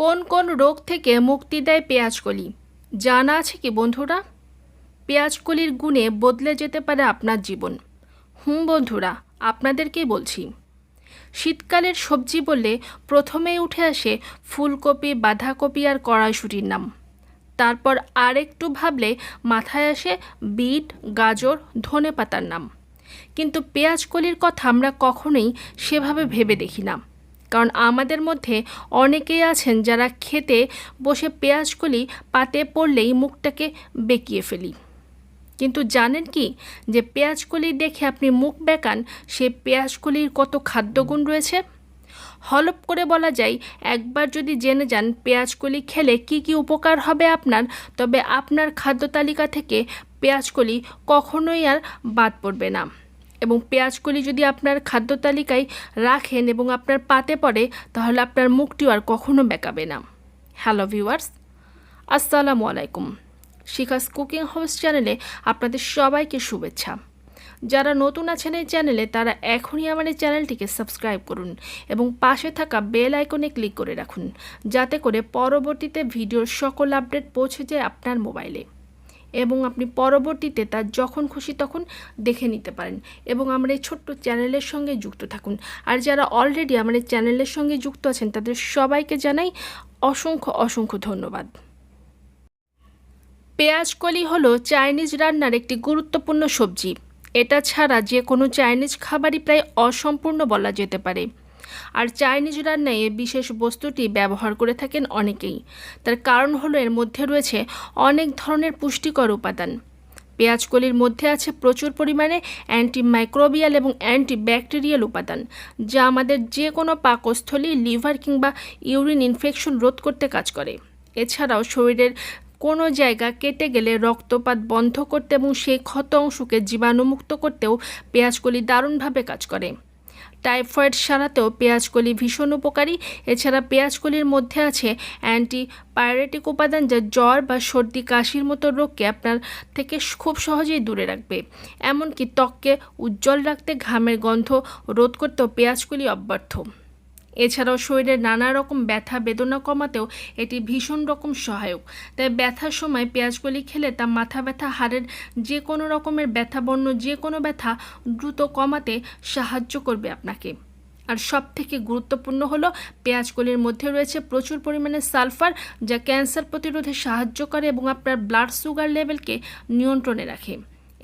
কোন কোন রোগ থেকে মুক্তি দেয় পেঁয়াজকলি জানা আছে কি বন্ধুরা? পেঁয়াজকলির গুণে বদলে যেতে পারে আপনার জীবন। হুম বন্ধুরা, আপনাদেরকেই বলছি। শীতকালের সবজি বললে প্রথমেই উঠে আসে ফুলকপি, বাঁধাকপি আর কড়াইশুটির নাম। তারপর আর একটু ভাবলে মাথায় আসে বিট, গাজর ধনে পাতার নাম। কিন্তু পেঁয়াজকলির কথা আমরা কখনোই সেভাবে ভেবে দেখি না। কারণ আমাদের মধ্যে অনেকেই আছেন যারা খেতে বসে পেঁয়াজকলি পাতে পড়লেই মুখটাকে বেঁকিয়ে ফেলি। কিন্তু জানেন কি? যে পেঁয়াজকলি দেখে আপনি মুখ বেঁকান, সে পেঁয়াজকলির কত খাদ্যগুণ রয়েছে? হলপ করে বলা যায়, একবার যদি জেনে যান পেঁয়াজকলি খেলে কি কি উপকার হবে আপনার, তবে আপনার খাদ্য তালিকা থেকে পেঁয়াজকলি কখনোই আর বাদ পড়বে না। এবং পেঁয়াজকলি যদি আপনার খাদ্য তালিকায় রাখেন এবং আপনার পাতে পড়ে, তাহলে আপনার মুখটিও আর কখনো বেঁকাবে না। হ্যালো ভিউয়ার্স, আসসালামু আলাইকুম। শিখাস কুকিং হাউস চ্যানেলে আপনাদের সবাইকে শুভেচ্ছা। যারা নতুন আছেন এই চ্যানেলে, তারা এখনই আমার এই চ্যানেলটিকে সাবস্ক্রাইব করুন এবং পাশে থাকা বেল আইকনে ক্লিক করে রাখুন, যাতে করে পরবর্তীতে ভিডিওর সকল আপডেট পৌঁছে যায় আপনার মোবাইলে। এবং আপনি পরবর্তীতে তার যখন খুশি তখন দেখে নিতে পারেন এবং আমার এই ছোট্ট চ্যানেলের সঙ্গে যুক্ত থাকুন। আর যারা অলরেডি আমার এই চ্যানেলের সঙ্গে যুক্ত আছেন, তাদের সবাইকে জানাই অসংখ্য অসংখ্য ধন্যবাদ। পেঁয়াজকলি হলো চাইনিজ রান্নার একটি গুরুত্বপূর্ণ সবজি। এটা ছাড়া যে কোনো চাইনিজ খাবারই প্রায় অসম্পূর্ণ বলা যেতে পারে। আর চাইনিজ রান্নায় বিশেষ বস্তুটি ব্যবহার করে থাকেন অনেকেই। তার কারণ হলো এর মধ্যে রয়েছে অনেক ধরনের পুষ্টিকর উপাদান। পেঁয়াজকলির মধ্যে আছে প্রচুর পরিমাণে অ্যান্টি মাইক্রোবিয়াল এবং অ্যান্টি ব্যাকটেরিয়াল উপাদান, যা আমাদের যে কোনো পাকস্থলী, লিভার কিংবা ইউরিন ইনফেকশন রোধ করতে কাজ করে। এছাড়াও শরীরের কোনো জায়গা কেটে গেলে রক্তপাত বন্ধ করতে এবং সেই ক্ষত অংশকে জীবাণুমুক্ত করতেও পেঁয়াজকলি দারুণভাবে কাজ করে। টাইফয়েড সারাতেও পেঁয়াজকলি ভীষণ উপকারী। এছাড়া পেঁয়াজকলির মধ্যে আছে অ্যান্টি পায়োরেটিক উপাদান যা জ্বর বা সর্দি কাশির মতো রোগকে আপনার থেকে খুব সহজেই দূরে রাখবে। এমনকি ত্বককে উজ্জ্বল রাখতে ঘামের গন্ধ রোধ করতেও পেঁয়াজকলি অব্যর্থ। এছাড়াও শরীরের নানা রকম ব্যথা, বেদনা কমাতেও এটি ভীষণ রকম সহায়ক। তাই ব্যথার সময় পেঁয়াজকলি খেলে তা মাথা ব্যথা, হাড়ের যে কোনো রকমের ব্যথা বর্ণ যে কোনো ব্যথা দ্রুত কমাতে সাহায্য করবে আপনাকে। আর সব থেকে গুরুত্বপূর্ণ হলো, পেঁয়াজকলির মধ্যে রয়েছে প্রচুর পরিমাণে সালফার, যা ক্যান্সার প্রতিরোধে সাহায্য করে এবং আপনার ব্লাড সুগার লেভেলকে নিয়ন্ত্রণে রাখে।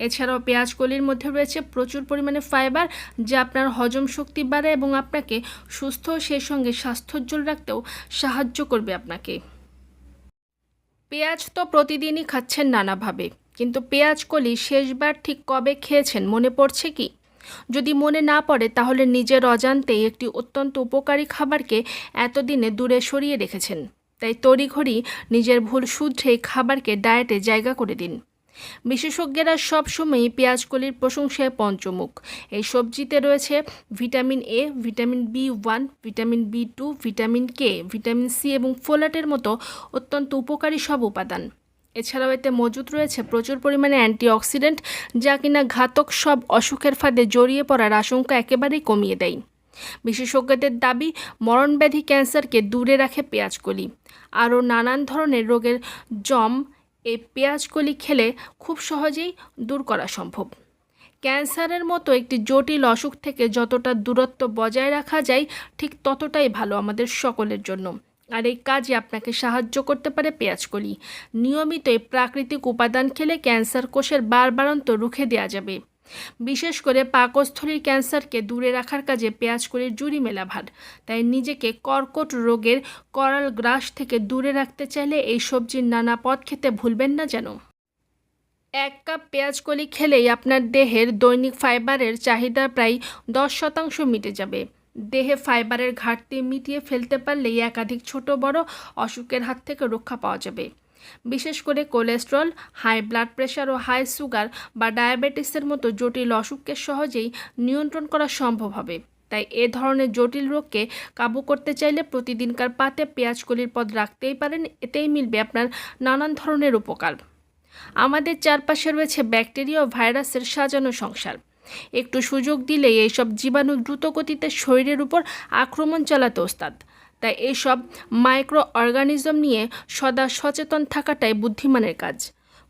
এছাড়াও পেঁয়াজ কলির মধ্যে রয়েছে প্রচুর পরিমাণে ফাইবার, যা আপনার হজম শক্তি বাড়ায় এবং আপনাকে সুস্থ সেই সঙ্গে স্বাস্থ্যোজ্জ্বল রাখতেও সাহায্য করবে আপনাকে। পেঁয়াজ তো প্রতিদিনই খাচ্ছেন নানাভাবে, কিন্তু পেঁয়াজ কলি শেষবার ঠিক কবে খেয়েছেন মনে পড়ছে কি? যদি মনে না পড়ে, তাহলে নিজের অজান্তেই একটি অত্যন্ত উপকারী খাবারকে এতদিনে দূরে সরিয়ে রেখেছেন। তাই তড়িঘড়ি নিজের ভুল শুধরে খাবারকে ডায়েটে জায়গা করে দিন। বিশেষজ্ঞরা সবসময়ই পেঁয়াজকলির প্রশংসায় পঞ্চমুখ। এই সবজিতে রয়েছে vitamin A vitamin B one vitamin B two vitamin K vitamin C এবং ফোলাটের মতো অত্যন্ত উপকারী সব উপাদান। এছাড়াও এতে মজুদ রয়েছে প্রচুর পরিমাণে অ্যান্টিঅক্সিডেন্ট, যা কিনা ঘাতক সব অসুখের ফাঁদে জড়িয়ে পড়ার আশঙ্কা একেবারেই কমিয়ে দেয়। বিশেষজ্ঞদের দাবি, মরণব্যাধি ক্যান্সারকে দূরে রাখে পেঁয়াজকলি। আরও নানান ধরনের রোগের জম এই পেঁয়াজকলি খেলে খুব সহজেই দূর করা সম্ভব। ক্যান্সারের মতো একটি জটিল অসুখ থেকে যতটা দূরত্ব বজায় রাখা যায়, ঠিক ততটাই ভালো আমাদের সকলের জন্য। আর এই কাজে আপনাকে সাহায্য করতে পারে পেঁয়াজকলি। নিয়মিত এই প্রাকৃতিক উপাদান খেলে ক্যান্সার কোষের বারবারন্ত রুখে দেওয়া যাবে। বিশেষ করে পাকস্থলীর ক্যান্সারকে দূরে রাখার কাজে পেঁয়াজ পেঁয়াজকলির জুড়ি মেলা ভার। তাই নিজেকে কর্কট রোগের করাল গ্রাস থেকে দূরে রাখতে চাইলে এই সবজির নানা পদ খেতে ভুলবেন না যেন। এক কাপ পেঁয়াজকলি খেলেই আপনার দেহের দৈনিক ফাইবারের চাহিদা প্রায় দশ শতাংশ মিটে যাবে। দেহে ফাইবারের ঘাটতি মিটিয়ে ফেলতে পারলেই একাধিক ছোট বড় অসুখের হাত থেকে রক্ষা পাওয়া যাবে। বিশেষ করে কোলেস্ট্রল, হাই ব্লাড প্রেশার ও হাই সুগার বা ডায়াবেটিসের মতো জটিল অসুখকে সহজেই নিয়ন্ত্রণ করা সম্ভব হবে। তাই এ ধরনের জটিল রোগকে কাবু করতে চাইলে প্রতিদিনকার পাতে পেঁয়াজকলির পদ রাখতেই পারেন, এতেই মিলবে আপনার নানান ধরনের উপকার। আমাদের চারপাশে রয়েছে ব্যাকটেরিয়া ও ভাইরাসের সাজানো সংসার। একটু সুযোগ দিলেই এইসব জীবাণু দ্রুত গতিতে শরীরের উপর আক্রমণ চালাতে ওস্তাদ। তাই এইসব মাইক্রো অর্গানিজম নিয়ে সদা সচেতন থাকাটাই বুদ্ধিমানের কাজ।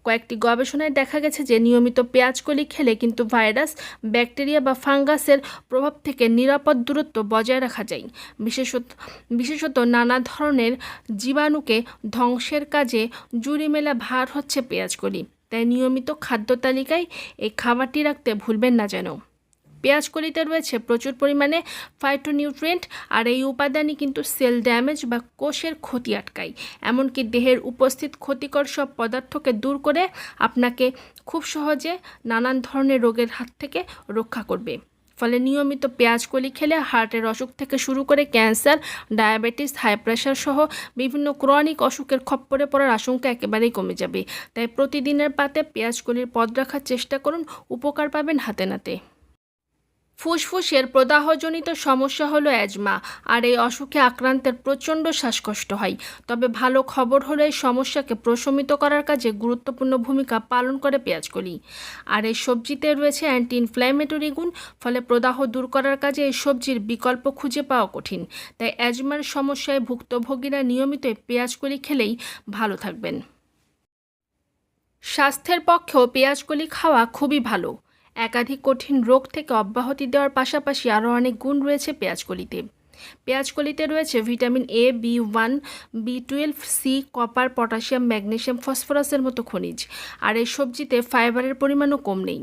কয়েকটি গবেষণায় দেখা গেছে যে নিয়মিত পেঁয়াজকলি খেলে কিন্তু ভাইরাস, ব্যাকটেরিয়া বা ফাঙ্গাসের প্রভাব থেকে নিরাপদ দূরত্ব বজায় রাখা যায়। বিশেষত বিশেষত নানা ধরনের জীবাণুকে ধ্বংসের কাজে জুড়ি মেলা ভার হচ্ছে পেঁয়াজকলি। তাই নিয়মিত খাদ্য তালিকায় এই খাবারটি রাখতে ভুলবেন না যেন। পেঁয়াজকলিতে রয়েছে প্রচুর পরিমাণে ফাইটোনিউট্রিয়েন্ট আর এই উপাদানই কিন্তু সেল ড্যামেজ বা কোষের ক্ষতি আটকায়। এমনকি দেহের উপস্থিত ক্ষতিকর সব পদার্থকে দূর করে আপনাকে খুব সহজে নানান ধরনের রোগের হাত থেকে রক্ষা করবে। ফলে নিয়মিত পেঁয়াজকলি খেলে হার্টের অসুখ থেকে শুরু করে ক্যান্সার, ডায়াবেটিস হাই প্রেশার সহ বিভিন্ন ক্রনিক অসুখের খপ্পরে পড়ার আশঙ্কা একেবারেই কমে যাবে। তাই প্রতিদিনের পাতে পেঁয়াজকলির পদ রাখার চেষ্টা করুন, উপকার পাবেন হাতে নাতে। ফুসফুসের প্রদাহজনিত সমস্যা হলো অ্যাজমা, আর এই অসুখে আক্রান্তের প্রচণ্ড শ্বাসকষ্ট হয়। তবে ভালো খবর হলো এই সমস্যাকে প্রশমিত করার কাজে গুরুত্বপূর্ণ ভূমিকা পালন করে পেঁয়াজকলি। আর এই সবজিতে রয়েছে অ্যান্টি ইনফ্ল্যামেটরি গুণ, ফলে প্রদাহ দূর করার কাজে এই সবজির বিকল্প খুঁজে পাওয়া কঠিন। তাই অ্যাজমার সমস্যায় ভুক্তভোগীরা নিয়মিত পেঁয়াজকলি খেলেই ভালো থাকবেন। স্বাস্থ্যের পক্ষেও পেঁয়াজকলি খাওয়া খুবই ভালো। একাধিক কঠিন রোগ থেকে অব্যাহতি দেওয়ার পাশাপাশি আরও অনেক গুণ রয়েছে পেঁয়াজকলিতে। পেঁয়াজকলিতে রয়েছে vitamin A B one B twelve C copper potassium magnesium ফসফরাসের মতো খনিজ। আর এই সবজিতে ফাইবারের পরিমাণও কম নেই,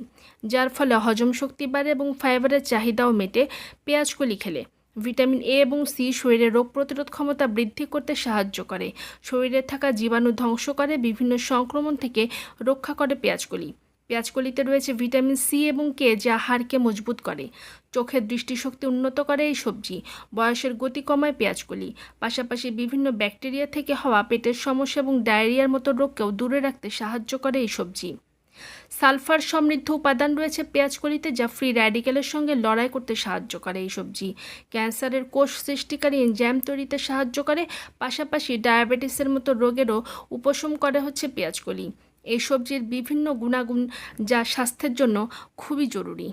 যার ফলে হজম শক্তি বাড়ে এবং ফাইবারের চাহিদাও মেটে পেঁয়াজকলি খেলে। ভিটামিন এ এবং সি শরীরের রোগ প্রতিরোধ ক্ষমতা বৃদ্ধি করতে সাহায্য করে। শরীরে থাকা জীবাণু ধ্বংস করে, বিভিন্ন সংক্রমণ থেকে রক্ষা করে পেঁয়াজকলি। পেঁয়াজকলিতে রয়েছে ভিটামিন সি এবং কে, যা হাড়কে মজবুত করে। চোখের দৃষ্টিশক্তি উন্নত করে এই সবজি। বয়সের গতি কমায় পেঁয়াজকলি। পাশাপাশি বিভিন্ন ব্যাকটেরিয়া থেকে হওয়া পেটের সমস্যা এবং ডায়রিয়ার মতো রোগকেও দূরে রাখতে সাহায্য করে এই সবজি। সালফার সমৃদ্ধ উপাদান রয়েছে পেঁয়াজকলিতে, যা ফ্রি র্যাডিক্যালের সঙ্গে লড়াই করতে সাহায্য করে এই সবজি। ক্যান্সারের কোষ সৃষ্টিকারী এনজাইম তৈরিতে সাহায্য করে। পাশাপাশি ডায়াবেটিসের মতো রোগেরও উপশম করে হচ্ছে পেঁয়াজকলি। এই সবজির বিভিন্ন গুণাগুণ যা স্বাস্থ্যের জন্য খুবই জরুরি।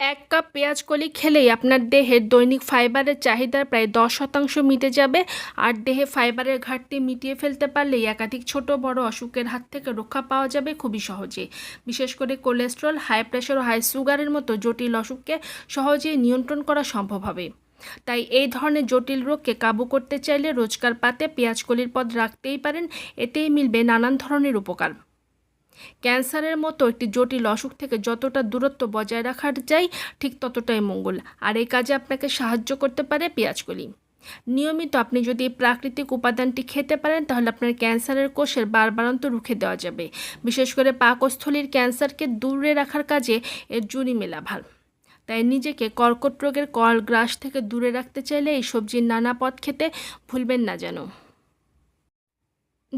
এক কাপ পেঁয়াজ কলি খেলেই আপনার দেহের দৈনিক ফাইবারের চাহিদার প্রায় দশ শতাংশ মিটে যাবে আর দেহে ফাইবারের ঘাটতি মিটিয়ে ফেলতে পারলেই একাধিক ছোট বড় অসুখের হাত থেকে রক্ষা পাওয়া যাবে খুবই সহজে। বিশেষ করে কোলেস্ট্রল, হাই প্রেশার ও হাই সুগারের মতো জটিল অসুখকে সহজেই নিয়ন্ত্রণ করা সম্ভব হবে। তাই এই ধরনের জটিল রোগকে কাবু করতে চাইলে রোজকার পাতে পেঁয়াজকলির পদ রাখতেই পারেন, এতেই মিলবে নানান ধরনের উপকার। ক্যান্সারের মতো একটি জটিল অসুখ থেকে যতটা দূরত্ব বজায় রাখার যায়, ঠিক ততটাই মঙ্গল। আর এই কাজে আপনাকে সাহায্য করতে পারে পেঁয়াজকলি। নিয়মিত আপনি যদি এই প্রাকৃতিক উপাদানটি খেতে পারেন, তাহলে আপনার ক্যান্সারের কোষের বারবারন্ত রুখে দেওয়া যাবে। বিশেষ করে পাকস্থলীর ক্যান্সারকে দূরে রাখার কাজে এর জুড়ি মেলা ভালো তাই নিজেকে কর্কট রোগের কল গ্রাস থেকে দূরে রাখতে চাইলে এই সবজির নানা পদ খেতে ভুলবেন না যেন।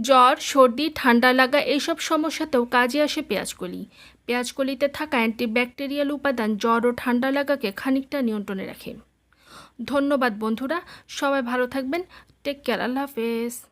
জ্বর, সর্দি, ঠান্ডা লাগা এইসব সমস্যাতেও কাজে আসে পেঁয়াজকলি। পেঁয়াজকলিতে থাকা অ্যান্টিব্যাকটেরিয়াল উপাদান জ্বর ও ঠান্ডা লাগাকে খানিকটা নিয়ন্ত্রণে রাখে। ধন্যবাদ বন্ধুরা, সবাই ভালো থাকবেন। টেক কেয়ার, আল্লাহ হাফেজ।